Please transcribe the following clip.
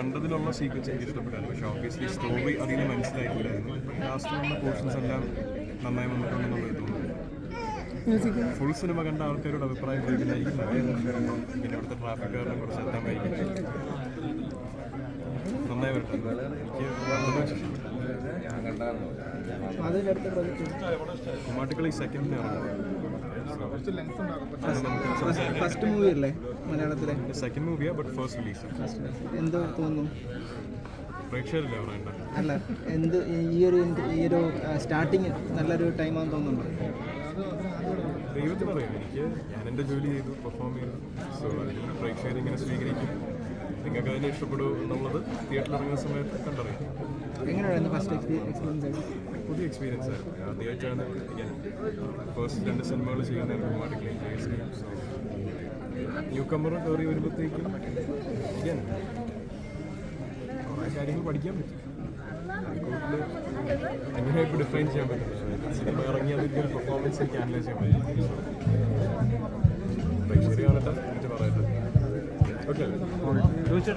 കണ്ടതിലുള്ള sequence എനിക്ക് ഇഷ്ടപ്പെട്ടാണ് പക്ഷെ obviously story അധികം മനസ്സിലായിട്ടില്ലായിരുന്നു. ലാസ്റ്റ് വന്ന പോർഷൻസ് എല്ലാം നന്നായി വന്നിട്ടുണ്ടെന്നുള്ളത് തോന്നുന്നു ഫുൾ സിനിമ കണ്ട ആൾക്കാരോട് അഭിപ്രായം ചോദിക്കുന്നതായിരിക്കും. പിന്നെ ഇവിടുത്തെ ട്രാഫിക് കാരണം കുറച്ച് എത്താമായിരിക്കും നന്നായി വരട്ടെ. എനിക്ക് കുമാട്ടിക്കളി സെക്കൻഡിന് ഫസ്റ്റ് മൂവി അല്ലേ മലയാളത്തിലെ? സെക്കൻഡ് മൂവിയാ ബട്ട് ഫസ്റ്റ് റിലീസ് എന്തോ തോന്നുന്നു? അല്ല എന്ത് ഈ ഒരു ഈ ഒരു സ്റ്റാർട്ടിങ് നല്ലൊരു ടൈമാണെന്ന് തോന്നുന്നുണ്ടോ? ദൈവത്തിന് പറയാം എനിക്ക് ഞാൻ എന്റെ ജോലി ചെയ്തു പെർഫോം ചെയ്തു. സോ അതിന് പ്രേക്ഷകർ ഇങ്ങനെ സ്വീകരിക്കും. നിങ്ങൾക്ക് അതിനെ ഇഷ്ടപ്പെടൂ എന്നുള്ളത് തിയേറ്ററിൽ ഇറങ്ങുന്ന സമയത്ത് കണ്ടറിയാം. എങ്ങനെയായിരുന്നു ഫസ്റ്റ് എക്സ്പീരിയൻസ് ആയിട്ട് പുതിയ എക്സ്പീരിയൻസ് ആയിരുന്നു. ആദ്യമായിട്ടാണ് ഞാൻ ഫസ്റ്റ് രണ്ട് സിനിമകൾ ചെയ്യുന്ന കുമാരിക്കളി ന്യൂ കമ്മർ കയറി വരുമ്പോഴത്തേക്കും ഞാൻ കുറേ കാര്യങ്ങൾ പഠിക്കാൻ പറ്റും. അങ്ങനെ ഇപ്പോൾ ഡിഫൈൻ ചെയ്യാൻ പറ്റും സിനിമ ഇറങ്ങിയ പെർഫോമൻസ് എനിക്ക് അനലൈസ് ചെയ്യാൻ പറ്റും. പ്രേക്ഷകർ